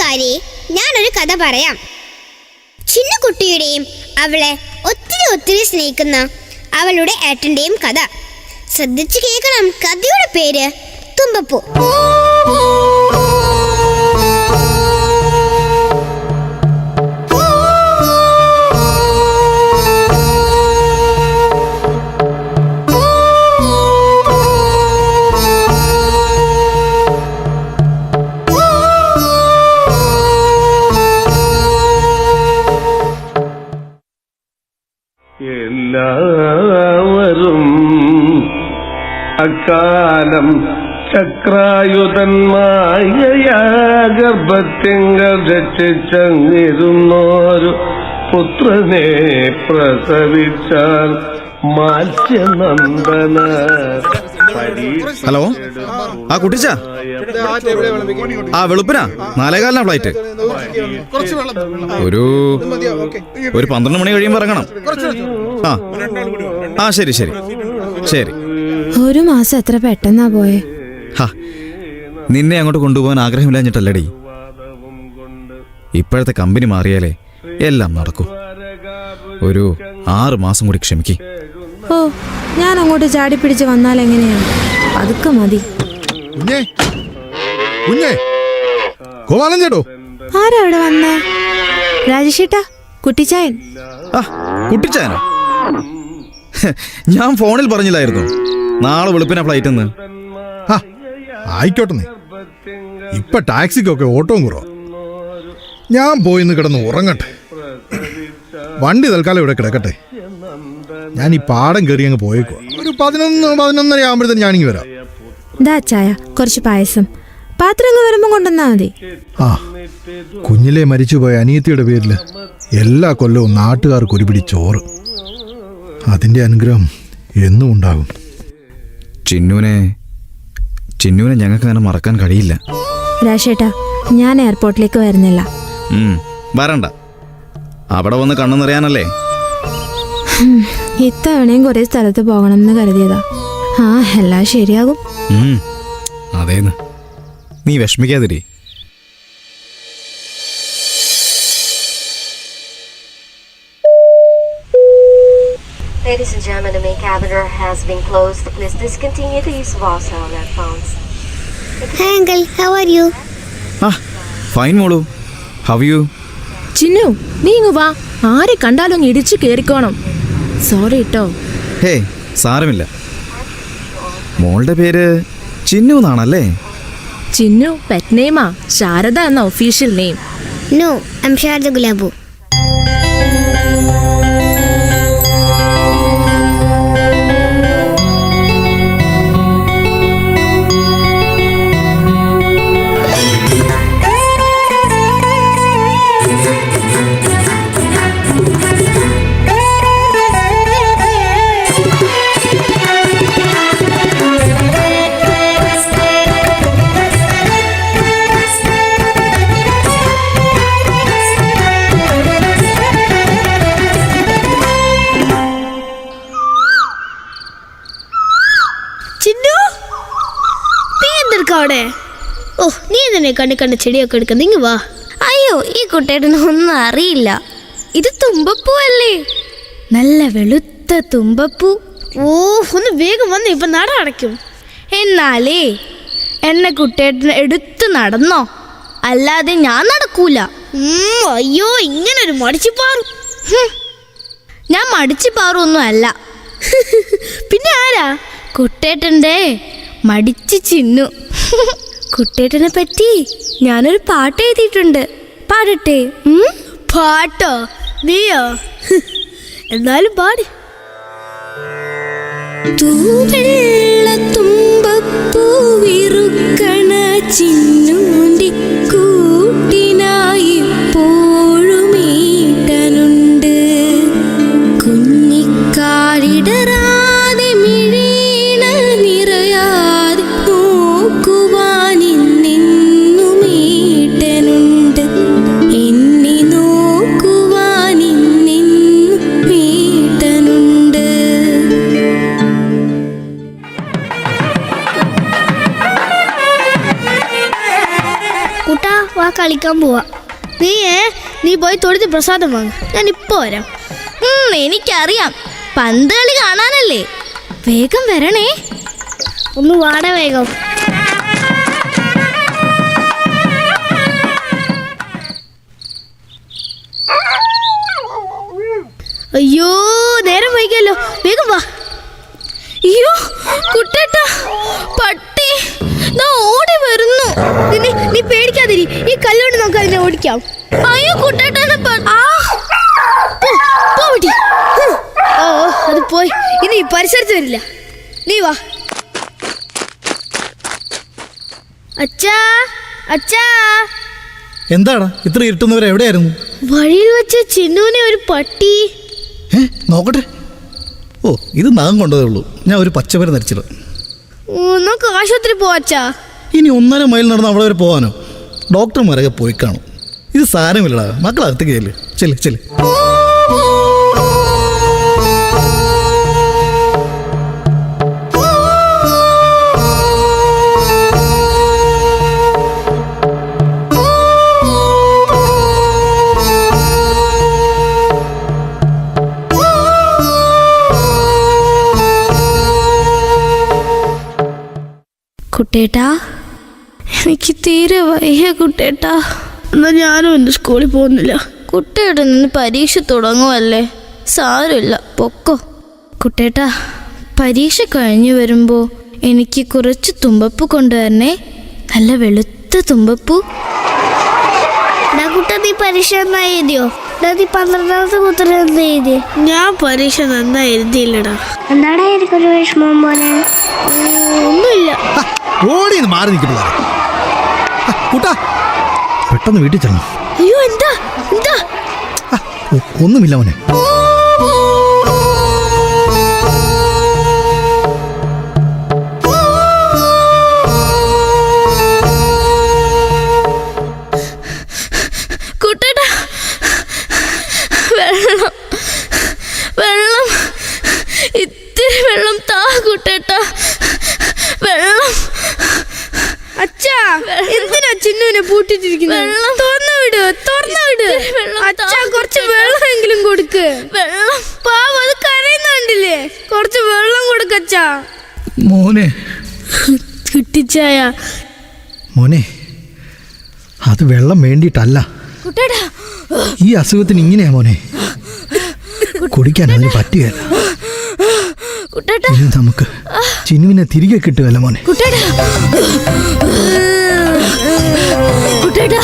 കൂട്ടുകാരെ ഞാനൊരു കഥ പറയാം. ചിന്നുകുട്ടിയുടെയും അവളെ ഒത്തിരി ഒത്തിരി സ്നേഹിക്കുന്ന അവളുടെ ഏട്ടന്റെയും കഥ. ശ്രദ്ധിച്ചു കേൾക്കണം കഥയുടെ പേര് തുമ്പപ്പൂ. അക്കാലം ചക്രായുധന്മായഗർഭത്തിങ്കൽ രക്ഷിച്ചങ്ങിരുന്നോരു പുത്രനെ പ്രസവിച്ചാൽ മാത്സ്യനന്ദന ഹലോ? ആ കുട്ടിച്ച? ആ വെളുപ്പിനാ? നാലേകാലിനാ ഫ്ലൈറ്റ്. ഒരു ഒരു പന്ത്രണ്ട് മണി കഴിയുമ്പോ ഇറങ്ങണം. ആ. ആ ശരി ശരി. ശരി. ഒരു മാസം എത്ര പെട്ടെന്നാ പോയെ? നിന്നെ അങ്ങോട്ട് കൊണ്ടുപോകാൻ ആഗ്രഹമില്ലാഞ്ഞിട്ടല്ലടി. ഇപ്പോഴത്തെ കമ്പനി മാറിയാലേ എല്ലാം നടക്കൂ. ഒരു ആറ് മാസം കൂടി ക്ഷമിക്ക്. ഓ ഞാൻ അങ്ങോട്ട് ചാടി പിടിച്ച് വന്നാൽ എങ്ങനെയാണ് അതൊക്കെ മതി. ആരാ അവിടെ വന്നേ? രാജേഷേട്ടാ കുട്ടിച്ചായൻ. കുട്ടിച്ചായനോ? ഞാൻ ഫോണിൽ പറഞ്ഞില്ലായിരുന്നു. നാളെ വെളുപ്പിനാ ഫ്ലൈറ്റ് എന്ന് ആയിക്കോട്ടെ നീ ഇപ്പൊ ടാക്സിക്കൊക്കെ ഓട്ടവും കുറവാ. ഞാൻ പോയി നിന്ന് കിടന്ന് ഉറങ്ങട്ടെ. വണ്ടി തൽക്കാലം ഇവിടെ കിടക്കട്ടെ. ഞാൻ ഈ പാടം കയറി അങ്ങ് പോയേക്കുവാ. ഒരു പതിനൊന്ന് പതിനൊന്നര ആകുമ്പോഴത്തേന് ഞാനിങ്ങി വരാം. ദാ ചായ കുറച്ച് പായസം. പാത്രങ്ങൾ വരുമ്പോ കൊണ്ടുവന്നാ മതി. ആ കുഞ്ഞിലെ മരിച്ചുപോയ അനിയത്തിയുടെ പേരിൽ എല്ലാ കൊല്ലവും നാട്ടുകാർക്ക് ഒരുപിടി ചോറ്. അതിന്റെ അനുഗ്രഹം എന്നും ഉണ്ടാകും. ചിന്നുവിനെ ചിന്നുവിനെ ഞങ്ങൾക്ക് അങ്ങനെ മറക്കാൻ കഴിയില്ല. രാശേട്ടാ ഞാൻ എയർപോർട്ടിലേക്ക് വരുന്നില്ല. വരണ്ട. അവിടെ വന്ന് കണ്ണു നിറയാനല്ലേ? ഇത്തവണയും കുറേ സ്ഥലത്ത് പോകണം എന്ന് കരുതിയതാ. ആ എല്ലാം ശരിയാകും. അതേന്ന്. നീ വിഷമിക്കാതിരി. Ladies and gentlemen, the main catheter has been closed. Please discontinue the use of all cellular phones. Hi uncle how are you ആ ഫൈൻ മോളു. ഹവ് യു ചിന്നു നീ ഇങ്ങ് വാ. ആരെ കണ്ടാലും ഇടിച്ചു കേറിക്കോണം സോറി കേട്ടോ ഹേ സാരമില്ല. മോളുടെ പേര് ചിന്നു എന്നാണല്ലേ? ചിന്നു പെറ്റ് നെയ്മാ ശാരദ എന്ന official name no I'm Sharjah Gulabu നീ അവിടെ? ഓ നീ എന്തിനെ കണ്ണി കണ്ട് ചെടിയൊക്കെ എടുക്കുന്ന ഇങ്ങ് വാ. അയ്യോ ഈ കുട്ടിയുടെ ഒന്നും അറിയില്ല. ഇത് തുമ്പപ്പൂ അല്ലേ നല്ല വെളുത്ത തുമ്പപ്പൂ. ഓ ഒന്ന് വേഗം വന്ന് ഇപ്പൊ നട അടയ്ക്കും. എന്നാലേ എന്നെ കുട്ടിയേട്ടന് എടുത്ത് നടന്നോ? അല്ലാതെ ഞാൻ നടക്കൂല. അയ്യോ ഇങ്ങനെ ഒരു മടിച്ചു പാറു ഞാൻ മടിച്ചു മടിച്ചിപ്പാറൊന്നും അല്ല. പിന്നെ ആരാ? കുട്ടേട്ടന്റെ മടിച്ചു ചിന്നു. കുട്ടേട്ടനെ പറ്റി ഞാനൊരു പാട്ട് എഴുതിയിട്ടുണ്ട്. പാടട്ടെ പാട്ടോ? നീയോ? എന്നാലും പാടി. തുമ്പപ്പൂവിറുക്കണ പോവാ. നീ ഏ നീ പോയി തൊടുത്ത് പ്രസാദം വാങ്ങ. ഞാൻ ഇപ്പൊ വരാം എനിക്കറിയാം. പന്ത് കളി കാണാനല്ലേ? വേഗം വരണേ. ഒന്ന് വാട വേഗം. അയ്യോ നേരം വൈകിയല്ലോ. വേഗം വാ. അയ്യോ കുട്ടേട്ട ഓടി വരുന്നു. നീ- നീ പേടിക്കാതിരി. ഈ കല്ലുകൊണ്ട് നമുക്ക് അതിനെ ഓടിക്കാം. അയ്യോ വെട്ടി. ഓ അത് പോയി. ഇനി പരിസരത്ത് വരില്ല. നീ വാ. അച്ഛാ അച്ഛാ. എന്താടാ? ഇത്ര ഇരുട്ടുന്നവരെ എവിടെയായിരുന്നു? വഴിയിൽ വെച്ച് ചിന്നുവിനെ ഒരു പട്ടി. നോക്കട്ടെ. ഓ ഇത് നാഗം കൊണ്ടതേ ഉള്ളൂ. ഞാൻ ഒരു പച്ചമരം നരിച്ചില്ല ഓ, നമുക്ക് ആശുപത്രി പോവാച്ചാ. ഇനി ഒന്നര മൈൽ നടന്ന് അവിടെ വരെ പോവാനോ? ഡോക്ടർമാരൊക്കെ പോയി കാണും. ഇത് സാരമില്ലടാ. മക്കളകത്തേക്ക് ചെല്ല്. ചെല്ല് ചെല്ല്. കുട്ടേട്ടാ എനിക്ക് തീരെ വയ്യ കുട്ടേട്ടാ എന്നാ ഞാനും എന്റെ സ്കൂളിൽ പോകുന്നില്ല. കുട്ടേട്ടൻ നിന്ന് പരീക്ഷ തുടങ്ങുമല്ലേ സാരമില്ല പൊക്കോ. കുട്ടേട്ടാ പരീക്ഷ കഴിഞ്ഞു വരുമ്പോൾ എനിക്ക് കുറച്ച് തുമ്പപ്പൂ കൊണ്ടുവരണേ. നല്ല വെളുത്ത തുമ്പപ്പൂ. കുട്ട നീ പരീക്ഷ നന്നായി എഴുതിയോ? നീ പന്ത്രണ്ടാമത്തെ കുത്തര എന്താ എഴുതി ഞാൻ പരീക്ഷ നന്നായി എഴുതിയില്ലടാ. എന്താടാ എനിക്കൊരു വിഷമം പോലെ? ഒന്നുമില്ല. ഓടി മാറി നിൽക്കില്ല കൂട്ടാ. പെട്ടെന്ന് വീട്ടിൽ ചെല്ലണം. അയ്യോ എന്താ? എന്താ? ഒന്നുമില്ല മോനെ. വെള്ളം. ഇത്തിരി വെള്ളം താ കുട്ടേട്ടാ വെള്ളം അച്ഛാ എന്തിനാ വെള്ളം. തുറന്നു വിട് തുറന്നു വിട്. ഇത്തിരി വെള്ളം അച്ഛാ കുറച്ച് വെള്ളമെങ്കിലും കൊടുക്ക്. വെള്ളം. പാവം അത് കരയുന്നുണ്ടില്ലേ കുറച്ച് വെള്ളം കൊടുക്കച്ചാ മോനെ. കിട്ടിച്ചായ. മോനെ അത് വെള്ളം വേണ്ടിയിട്ടല്ല. ഈ അസുഖത്തിന് ഇങ്ങനെയാ മോനെ. കുടിക്കാൻ അതിന് പറ്റുകയല്ല. നമുക്ക് ചിന്നുവിനെ തിരികെ കിട്ടുകയല്ല മോനെ. விட்டுடா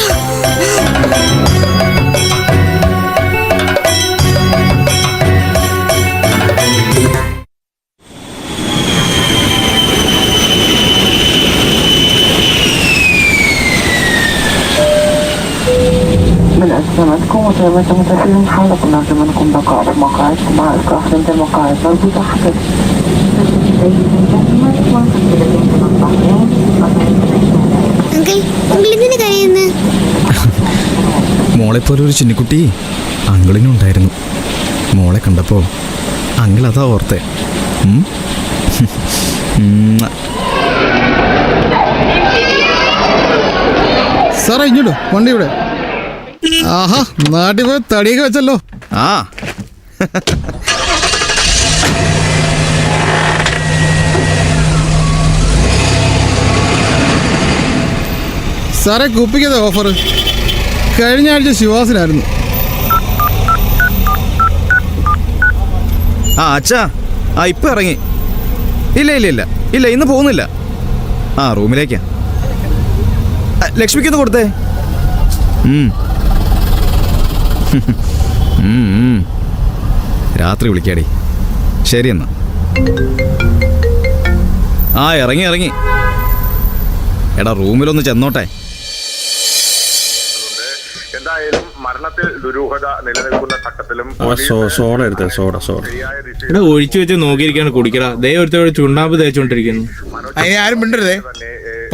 أسلمتكم وتمت متفيل حلق منكم بقاء في مقاعدكم مع إصلاح ضمن المقاعد مربوطة حسب Ladies and gentlemen, welcome to the Gentleman's Buffet. Uncle എന്തിനു കരയുന്നത് മോളെപ്പോലെ ഒരു ചിന്നിക്കുട്ടി അങ്കിളിനും ഉണ്ടായിരുന്നു മോളെ കണ്ടപ്പോൾ അങ്കിൾ അതാ ഓർത്തെ. സാറേ ഇങ്ങോട്ടോ വണ്ടി ഇവിടെ. ആഹാ നാട്ടിൽ പോയി തടിയൊക്കെ വെച്ചല്ലോ. ആ. സാറേ കുപ്പിക്കത് ഓഫർ കഴിഞ്ഞ ആഴ്ച ശിവാസിനായിരുന്നു ആ അച്ഛാ. ആ ഇപ്പം ഇറങ്ങി. ഇല്ല ഇല്ല ഇല്ല. ഇല്ല ഇന്ന് പോകുന്നില്ല. ആ റൂമിലേക്കാ. ലക്ഷ്മിക്ക് ലക്ഷ്മിക്കൊന്ന് കൊടുത്തേ. രാത്രി വിളിക്കാടി. ശരി എന്നാ. ആ ഇറങ്ങി ഇറങ്ങി. എടാ റൂമിലൊന്ന് ചെന്നോട്ടെ. മരണത്തിൽ ദുരൂഹത നിലനിൽക്കുന്ന ഘട്ടത്തിലും സോഡ എടുത്തേ. സോഡ സോഡ ഇവിടെ ഒഴിച്ചു വെച്ച് നോക്കിയിരിക്കാണ് കുടിക്കട. ദേ ഒരുത്തോടെ ചുണ്ണാമ്പ് തേച്ചോണ്ടിരിക്കുന്നു അതിനെ ആരും മിണ്ടരുതേ.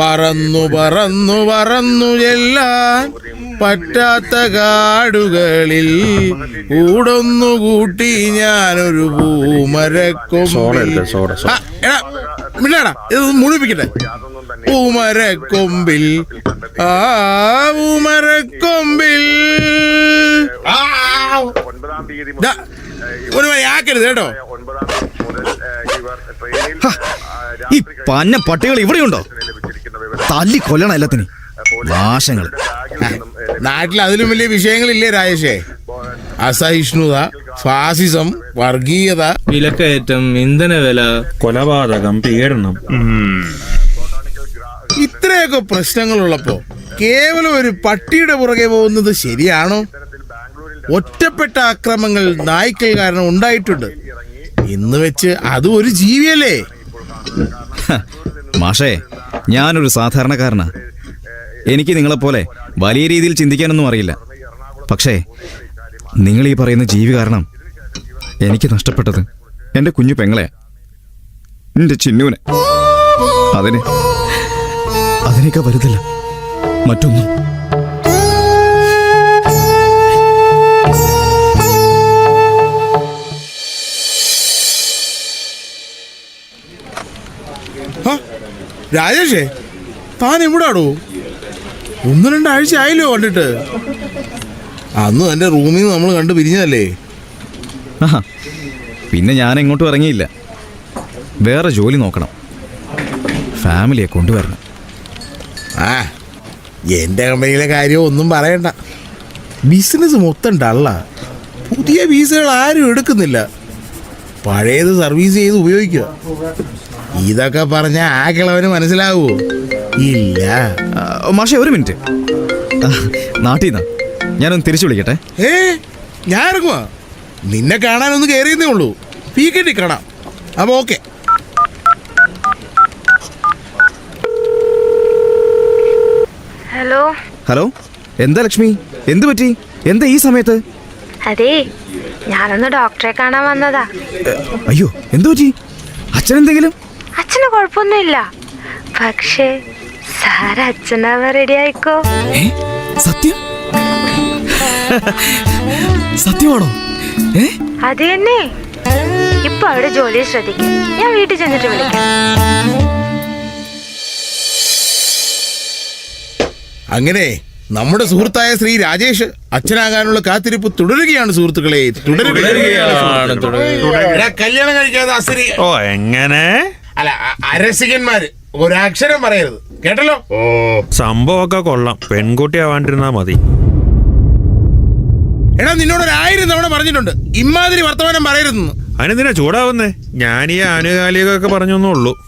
പറന്നു പറന്നു പറന്നു ചെല്ലാൻ പറ്റാത്ത കാടുകളിൽ കൂടൊന്നു കൂട്ടി ഞാനൊരു സോഡ എടുത്തേ പൂമരക്കൊമ്പിൽ ആ, ഇത് പൂമരക്കൊമ്പിൽ ആ ഒരു ആക്കരുത് കേട്ടോ. ഈ പന്ന പട്ടികൾ ഇവിടെയുണ്ടോ? തല്ലി കൊല്ലണം എല്ലാത്തിനും നാശങ്ങൾ നാട്ടിൽ അതിലും വലിയ വിഷയങ്ങളില്ലേ രാജേഷേ? അസഹിഷ്ണുത ഫാസിസം വർഗീയത. വിലക്കയറ്റം ഇന്ധനവില കൊലപാതകം പീഡനം. ഇത്രയൊക്കെ പ്രശ്നങ്ങളുള്ളപ്പോ കേവലം ഒരു പട്ടിയുടെ പുറകെ പോകുന്നത് ശരിയാണോ? ഒറ്റപ്പെട്ട അക്രമങ്ങൾ നായ്ക്കൾ കാരണം ഉണ്ടായിട്ടുണ്ട്. ഇന്ന് വെച്ച് അതും ഒരു ജീവിയല്ലേ? മാഷേ ഞാനൊരു സാധാരണക്കാരനാ. എനിക്ക് നിങ്ങളെപ്പോലെ വലിയ രീതിയിൽ ചിന്തിക്കാനൊന്നും അറിയില്ല. പക്ഷേ നിങ്ങൾ ഈ പറയുന്ന ജീവി കാരണം എനിക്ക് നഷ്ടപ്പെട്ടത് എന്റെ കുഞ്ഞു പെങ്ങളെ എന്റെ ചിന്നുവിനെ. അതിന് അതിനൊക്കെ വരുതില്ല മറ്റൊന്നും. രാജേഷേ താൻ എവിടാടോ? ഒന്ന് രണ്ടാഴ്ച ആയില്ലോ കണ്ടിട്ട്. അന്ന് എന്റെ റൂമിൽ നിന്ന് നമ്മൾ കണ്ടു പിരിഞ്ഞതല്ലേ? പിന്നെ ഞാൻ എങ്ങോട്ടും ഇറങ്ങിയില്ല. വേറെ ജോലി നോക്കണം. ഫാമിലിയെ കൊണ്ടുവരണം. ആ എന്റെ കമ്പനിയിലെ കാര്യം ഒന്നും പറയണ്ട. ബിസിനസ് മൊത്തം ഡള്ള. പുതിയ ബീസുകൾ ആരും എടുക്കുന്നില്ല. പഴയത് സർവീസ് ചെയ്ത് ഉപയോഗിക്കുക. ഇതൊക്കെ പറഞ്ഞാൽ ആ കിളവന് മനസ്സിലാവുമോ ഇല്ല. മാഷെ ഒരു മിനിറ്റ്. നാട്ടിൽ നിന്നാ. ഞാനൊന്ന് തിരിച്ചു വിളിക്കട്ടെ. ഏ ഞാൻ ഇറങ്ങുവാ. നിന്നെ കാണാനൊന്ന് കയറിയെന്നേ ഉള്ളൂ. പീക്കറ്റി കാണാം. അപ്പോൾ ഓക്കെ. ഹലോ. ഹലോ എന്താ ലക്ഷ്മി? എന്ത് പറ്റി? എന്താ ഈ സമയത്ത്? അതെ ഞാനൊന്ന് ഡോക്ടറെ കാണാൻ വന്നതാ. അയ്യോ എന്തു പറ്റി? അച്ഛനെന്തെങ്കിലും? അച്ഛന് കുഴപ്പമൊന്നുമില്ല. പക്ഷേ സാർ അച്ഛനാവാൻ റെഡി ആയിക്കോ? ഏ? സത്യം? സത്യമാണോ? ഏ? അത് തന്നെ. ഇപ്പൊ അവിടെ ജോലി ശ്രദ്ധിക്കും. ഞാൻ വീട്ടിൽ ചെന്നിട്ട് വിളിക്കാം. അങ്ങനെ നമ്മുടെ സുഹൃത്തായ ശ്രീ രാജേഷ് അച്ഛനാകാനുള്ള കാത്തിരിപ്പ് തുടരുകയാണ് സുഹൃത്തുക്കളെ. തുടരുകയാണ് എടാ, കല്യാണം കഴിക്കാതെ അസരി ഓ എങ്ങനെ? അല്ല അ- അരസികന്മാര് ഒരക്ഷരം പറയരുത്. കേട്ടല്ലോ? ഓ. സംഭവമൊക്കെ കൊള്ളാം. പെൺകുട്ടി ആവാണ്ടിരുന്നാ മതി. എടാ നിന്നോട് ഒരു ആയിരം തവണ പറഞ്ഞിട്ടുണ്ട്. ഇമ്മാതിരി വർത്തമാനം പറയരുതെന്ന്. അതിനെന്തിനാ ചൂടാവുന്നേ? ഞാൻ ഈ ആനുകാലികമൊക്കെ പറഞ്ഞൊന്നേ ഉള്ളൂ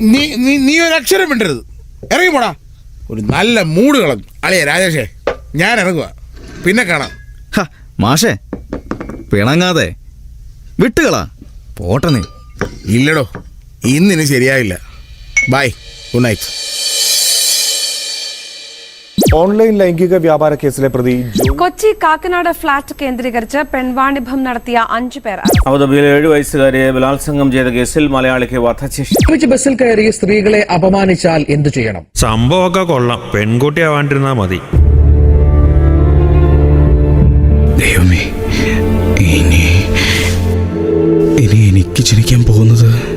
നീ നീ നീ ഒരു അക്ഷരം മിണ്ടരുത്. ഇറങ്ങി പോടാ. ഒരു നല്ല മൂഡ് കളഞ്ഞു. അളിയ രാജേഷേ ഞാൻ ഇറങ്ങുക പിന്നെ കാണാം. ഹ, മാഷേ പിണങ്ങാതെ. വിട്ടുകളാ. പോട്ടെ നീ. ഇല്ലടോ ഇന്നിന് ശരിയാവില്ല ബൈ. ഗുഡ് നൈറ്റ് ഓൺലൈൻ ലൈംഗിക വ്യാപാര കേസിലെ പ്രതി കൊച്ചി കാക്കനാട് ഫ്ളാറ്റ് കേന്ദ്രീകരിച്ച് പെൺവാണിഭം നടത്തിയ അഞ്ചു പേർ. അബുദാബിയിലെ ഏഴു വയസ്സുകാരിയെ ബലാത്സംഗം ചെയ്ത കേസിൽ മലയാളിക്ക് വധശിക്ഷ. ബസ്സിൽ കയറി സ്ത്രീകളെ അപമാനിച്ചാൽ എന്തു ചെയ്യണം? സംഭവമൊക്കെ കൊള്ളാം. പെൺകുട്ടി ആവാണ്ടിരുന്നാ മതി. ദൈവമേ ഇനി ഇനി എനിക്ക് ജനിക്കാൻ പോകുന്നത്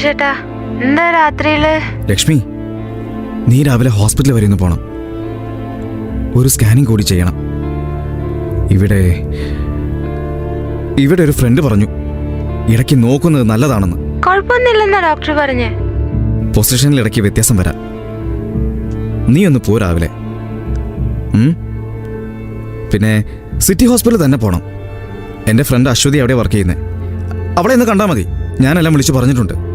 ഏട്ടാ എന്താ രാത്രിയിൽ? ലക്ഷ്മി നീ രാവിലെ ഹോസ്പിറ്റലിൽ വരെ ഒന്ന് പോണം. ഒരു സ്കാനിങ് കൂടി ചെയ്യണം. ഇവിടെ ഇവിടെ ഒരു ഫ്രണ്ട് പറഞ്ഞു. ഇടയ്ക്ക് നോക്കുന്നത് നല്ലതാണെന്ന്. കുഴപ്പമൊന്നുമില്ലെന്നാ ഡോക്ടർ പറഞ്ഞേ. പൊസിഷനിൽ ഇടയ്ക്ക് വ്യത്യാസം വരാം. നീ ഒന്ന് പോ രാവിലെ. ഉം? പിന്നെ സിറ്റി ഹോസ്പിറ്റലിൽ തന്നെ പോണം. എന്റെ ഫ്രണ്ട് അശ്വതി അവിടെ വർക്ക് ചെയ്യുന്നത് അവളെ ഒന്ന് കണ്ടാൽ മതി. ഞാനെല്ലാം വിളിച്ചു പറഞ്ഞിട്ടുണ്ട്.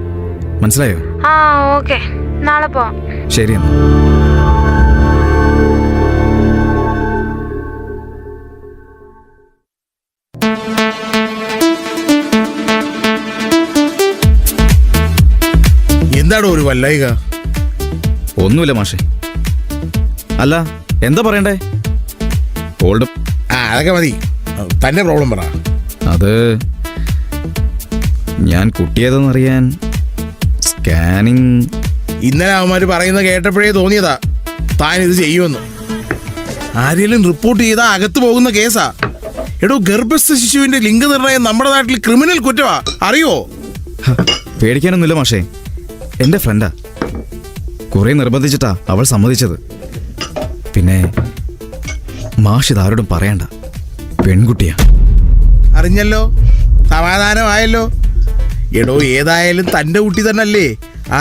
മനസ്സിലായോ? ആ ഓക്കെ. നാളെ പോവാം. ശരി എന്നാ. എന്താടോ ഒരു വല്ലായിക? ഒന്നുമില്ല മാഷെ. അല്ല എന്താ പറയണ്ടേ? ഓൾഡ് ആ അതൊക്കെ മതി. തന്നെ പ്രോബ്ലം പറ. അത് ഞാൻ കുട്ടിയേതെന്നറിയാൻ സ്കാനിങ് ഇന്നലെ അവന്മാര് പറയുന്നത് കേട്ടപ്പോഴേ തോന്നിയതാ. താൻ ഇത് ചെയ്യുമെന്ന്. ആരെങ്കിലും റിപ്പോർട്ട് ചെയ്താ അകത്ത് പോകുന്ന കേസാ. എടോ ഗർഭസ്ഥ ശിശുവിന്റെ ലിംഗ നിർണയം നമ്മുടെ നാട്ടിൽ ക്രിമിനൽ കുറ്റമാ അറിയോ? പേടിക്കാനൊന്നുമില്ല മാഷേ. എന്റെ ഫ്രണ്ടാ. കുറെ നിർബന്ധിച്ചിട്ടാ അവൾ സമ്മതിച്ചത്. പിന്നെ മാഷ് ഇതാരോടും പറയണ്ട. പെൺകുട്ടിയാ. അറിഞ്ഞല്ലോ? സമാധാനമായല്ലോ? എടോ ഏതായാലും തന്റെ കുട്ടി തന്നെ അല്ലേ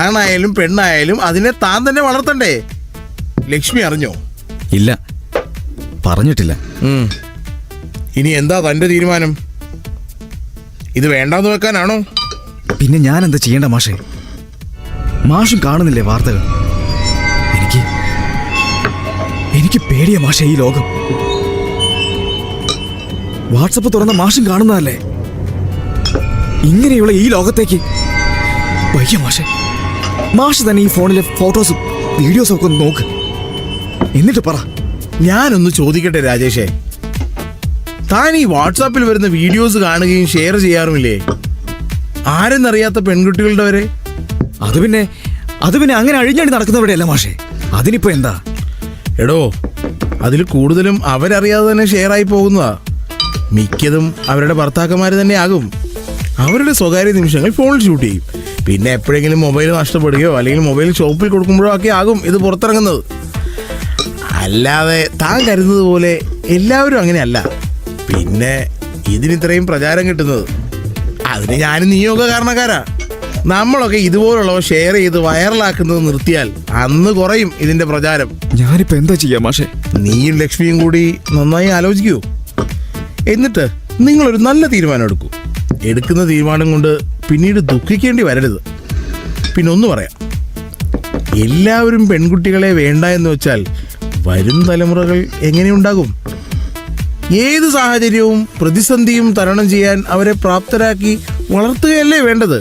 ആണായാലും പെണ്ണായാലും അതിനെ താൻ തന്നെ വളർത്തണ്ടേ? ലക്ഷ്മി അറിഞ്ഞോ? ഇല്ല. പറഞ്ഞിട്ടില്ല. ഇനി എന്താ തന്റെ തീരുമാനം? ഇത് വേണ്ടാന്ന് വെക്കാനാണോ? പിന്നെ ഞാൻ എന്താ ചെയ്യേണ്ട മാഷേ? മാഷും കാണുന്നില്ലേ വാർത്തകൾ? എനിക്ക് എനിക്ക് പേടിയ മാഷേ ഈ ലോകം. വാട്സപ്പ് തുറന്ന മാഷും കാണുന്നതല്ലേ? ഇങ്ങനെയുള്ള ഈ ലോകത്തേക്ക്. വയ്യ മാഷെ. മാഷ് തന്നെ ഈ ഫോണിലെ ഫോട്ടോസും വീഡിയോസും ഒക്കെ ഒന്ന് നോക്ക്. എന്നിട്ട് പറ. ഞാനൊന്ന് ചോദിക്കട്ടെ രാജേഷേ. താൻ ഈ വാട്സാപ്പിൽ വരുന്ന വീഡിയോസ് കാണുകയും ഷെയർ ചെയ്യാറുമില്ലേ? ആരെന്നറിയാത്ത പെൺകുട്ടികളുടെ വരെ? അത് പിന്നെ അത് പിന്നെ അങ്ങനെ അഴിഞ്ഞാടി നടക്കുന്നവരെയല്ല മാഷേ. അതിനിപ്പോ എന്താ? എടോ അതിൽ കൂടുതലും അവരറിയാതെ തന്നെ ഷെയർ ആയി പോകുന്നതാ. മിക്കതും അവരുടെ ഭർത്താക്കന്മാർ തന്നെ ആകും. അവരുടെ സ്വകാര്യ നിമിഷങ്ങൾ ഫോണിൽ ഷൂട്ട് ചെയ്യും. പിന്നെ എപ്പോഴെങ്കിലും മൊബൈൽ നഷ്ടപ്പെടുകയോ അല്ലെങ്കിൽ മൊബൈൽ ഷോപ്പിൽ കൊടുക്കുമ്പോഴോ ഒക്കെ ആകും ഇത് പുറത്തിറങ്ങുന്നത്. അല്ലാതെ താൻ കരുതുന്നത് പോലെ എല്ലാവരും അങ്ങനെയല്ല. പിന്നെ ഇതിനിത്രയും പ്രചാരം കിട്ടുന്നത്. അതിന് ഞാനും നീയൊക്കെ കാരണക്കാരാ. നമ്മളൊക്കെ ഇതുപോലുള്ളവ ഷെയർ ചെയ്ത് വൈറലാക്കുന്നത് നിർത്തിയാൽ അന്ന് കുറയും ഇതിന്റെ പ്രചാരം. ഞാനിപ്പോ എന്താ ചെയ്യാം മാഷേ? നീയും ലക്ഷ്മിയും കൂടി നന്നായി ആലോചിക്കൂ. എന്നിട്ട് നിങ്ങളൊരു നല്ല തീരുമാനം എടുക്കൂ. എടുക്കുന്ന തീരുമാനം കൊണ്ട് പിന്നീട് ദുഃഖിക്കേണ്ടി വരരുത്. പിന്നെ ഒന്ന് പറയാം. എല്ലാവരും പെൺകുട്ടികളെ വേണ്ട എന്ന് വെച്ചാൽ വരും തലമുറകൾ എങ്ങനെയുണ്ടാകും ഏത് സാഹചര്യവും പ്രതിസന്ധിയും തരണം ചെയ്യാൻ അവരെ പ്രാപ്തരാക്കി വളർത്തുകയല്ലേ വേണ്ടത്?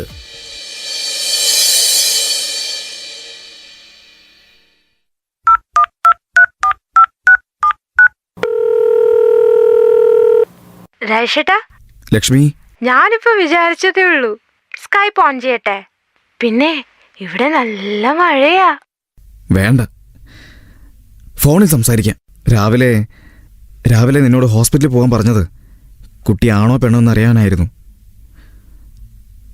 ലക്ഷ്മി? ഞാനിപ്പോ വിചാരിച്ചതേ ഉള്ളൂ. സ്കൈപ്പ് ഓൺ ചെയ്യട്ടെ. പിന്നെ ഇവിടെ നല്ല മഴയാ. വേണ്ട. ഫോണിൽ സംസാരിക്കാം. രാവിലെ രാവിലെ നിന്നോട് ഹോസ്പിറ്റലിൽ പോകാൻ പറഞ്ഞത് കുട്ടി ആണോ പെണ്ണോ എന്ന് അറിയാനായിരുന്നു.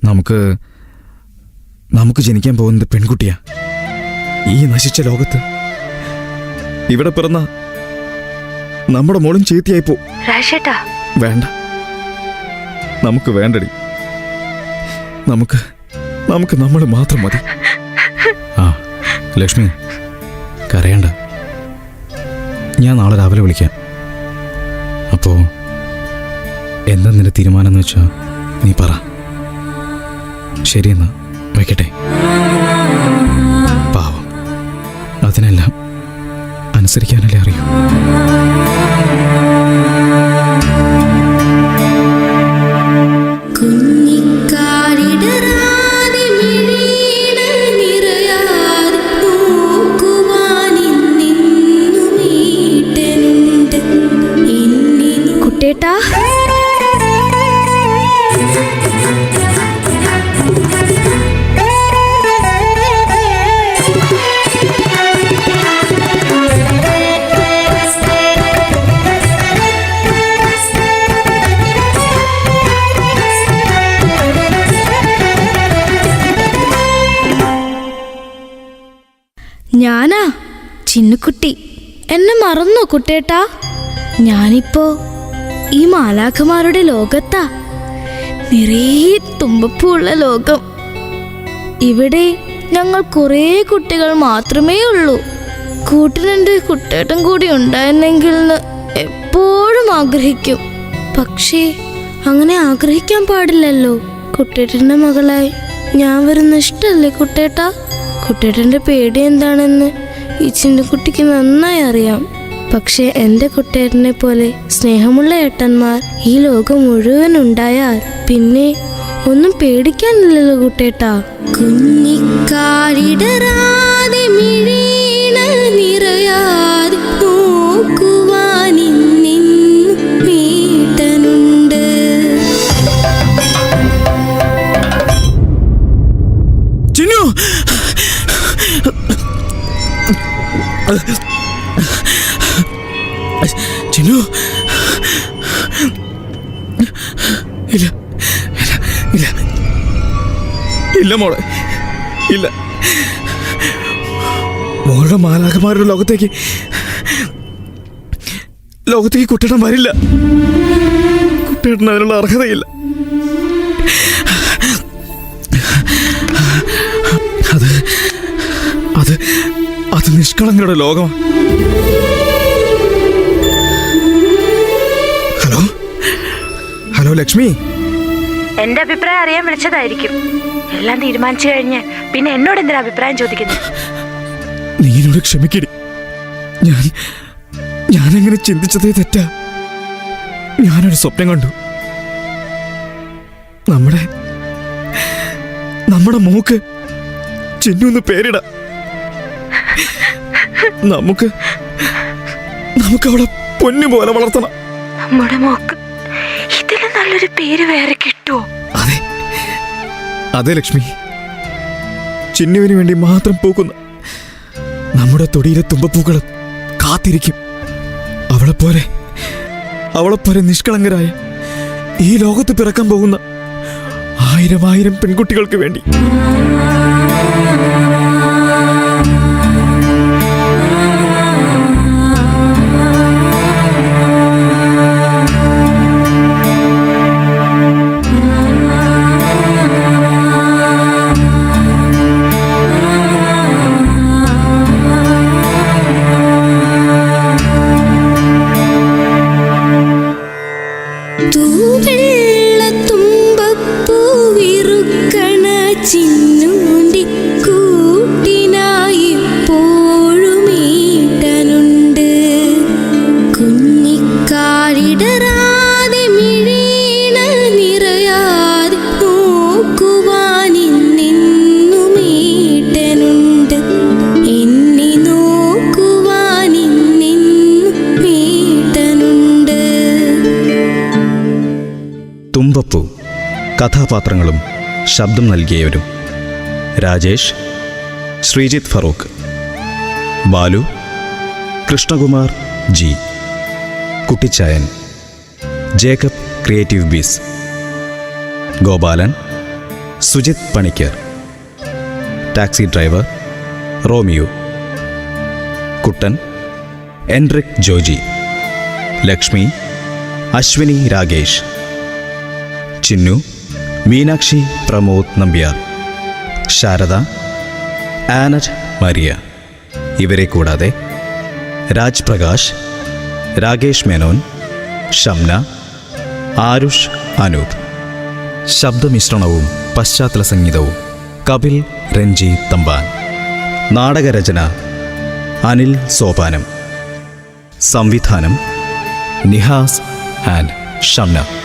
നമുക്ക് നമുക്ക് ജനിക്കാൻ പോകുന്നത് പെൺകുട്ടിയാ. ഈ നശിച്ച ലോകത്ത് ഇവിടെ പിറന്ന നമ്മുടെ മോളും ചീത്തയായി പോ രാജേട്ടാ. വേണ്ട. നമുക്ക് വേണ്ടടി. നമുക്ക് നമുക്ക് നമ്മൾ മാത്രം മതി. ആ ലക്ഷ്മി കരയണ്ട. ഞാൻ നാളെ രാവിലെ വിളിക്കാം. അപ്പോ എന്താ നിന്റെ തീരുമാനം എന്ന് വെച്ചാ നീ പറ. ശരിയെന്നാ വയ്ക്കട്ടെ പാവം. അതിനെല്ലാം അനുസരിക്കാനല്ലേ അറിയൂ. ചിന്നുക്കുട്ടി എന്നെ മറന്നോ കുട്ടേട്ടാ? ഞാനിപ്പോ ഈ മാലാഖമാരുടെ ലോകത്താ. നിറയെ തുമ്പപ്പൂള്ള ലോകം. ഇവിടെ ഞങ്ങൾ കുറേ കുട്ടികൾ മാത്രമേ ഉള്ളൂ. കൂട്ടിനെന്റെ കുട്ടേട്ടൻ കൂടി ഉണ്ടായിരുന്നെങ്കിൽ എപ്പോഴും ആഗ്രഹിക്കും. പക്ഷേ അങ്ങനെ ആഗ്രഹിക്കാൻ പാടില്ലല്ലോ. കുട്ടേട്ടന്റെ മകളായി ഞാൻ വരുന്ന ഇഷ്ടല്ലേ കുട്ടേട്ടാ? കുട്ടേട്ടന്റെ പേടി എന്താണെന്ന് ഈ ചിന്നക്കുട്ടിക്ക് നന്നായി അറിയാം. പക്ഷെ എന്റെ കുട്ടേട്ടനെ പോലെ സ്നേഹമുള്ള ഏട്ടന്മാർ ഈ ലോകം മുഴുവൻ ഉണ്ടായാൽ പിന്നെ ഒന്നും പേടിക്കാനില്ലല്ലോ കുട്ടേട്ടാ. കുഞ്ഞിക്കാരിടറാതെ മിഴീണ നിറയാതെ ചിന്നു! ചിന്നു ഇല്ല ഇല്ല ഇല്ല. മോളെ ഇല്ല. മോളുടെ മാലാഖമാരുടെ ലോകത്തേക്ക് ലോകത്തേക്ക് കുട്ടേട്ടൻ വരില്ല. കുട്ടേട്ടൻ അതിനുള്ള അർഹതയില്ല. അത് നിഷ്കളങ്കയുടെ ലോകമാണ് ഹലോ? ഹലോ ലക്ഷ്മി? എന്റെ അഭിപ്രായം അറിയാൻ വിളിച്ചതായിരിക്കും. എല്ലാം തീരുമാനിച്ചു കഴിഞ്ഞ് പിന്നെ എന്നോട് എന്തിനാ അഭിപ്രായം ചോദിക്കുന്നു നീ എന്നോട് ക്ഷമിക്കടി. ഞാൻ ഞാനങ്ങനെ ചിന്തിച്ചതേ തെറ്റാ. ഞാനൊരു സ്വപ്നം കണ്ടു. നമ്മുടെ നമ്മുടെ മോക്ക് ചിന്നു പേരിടാം. നമുക്ക് നമുക്ക് അവളെ പൊന്നു പോലെ വളർത്തണം. നമ്മുടെ മോക്ക് ഇതിലും നല്ലൊരു പേര് വേറെ കിട്ടുമോ അതെ. അതെ ലക്ഷ്മി. ചിന്നുവിന് വേണ്ടി മാത്രം പൂക്കുന്ന നമ്മുടെ തൊടിയിലെ തുമ്പപ്പൂക്കൾ കാത്തിരിക്കും. അവളെ പോലെ അവളെ പോലെ നിഷ്കളങ്കരായ ഈ ലോകത്ത് പിറക്കാൻ പോകുന്ന ആയിരം ആയിരം പെൺകുട്ടികൾക്ക് വേണ്ടി. കഥാപാത്രങ്ങളും ശബ്ദം നൽകിയവരും. Rajesh Sreejith Farooq. Balu Krishnakumar ji. Kuttichayan. Jacob creative bees. Gopalan Sujith Panicker. Taxi driver Romeo. Kuttan Enrique Joji. Lakshmi Ashwini Ragesh. Chinnu Meenakshi Pramod Nambiar Sharada Annette Maria. ഇവരെ കൂടാതെ രാജ് പ്രകാശ് രാകേഷ് മേനോൻ ഷംന ആരുഷ് അനൂപ്. ശബ്ദമിശ്രണവും പശ്ചാത്തല സംഗീതവും കപിൽ രഞ്ജി തമ്പാൻ. നാടകരചന അനിൽ സോപാനം. സംവിധാനം നിഹാസ് ആൻഡ് ഷംന.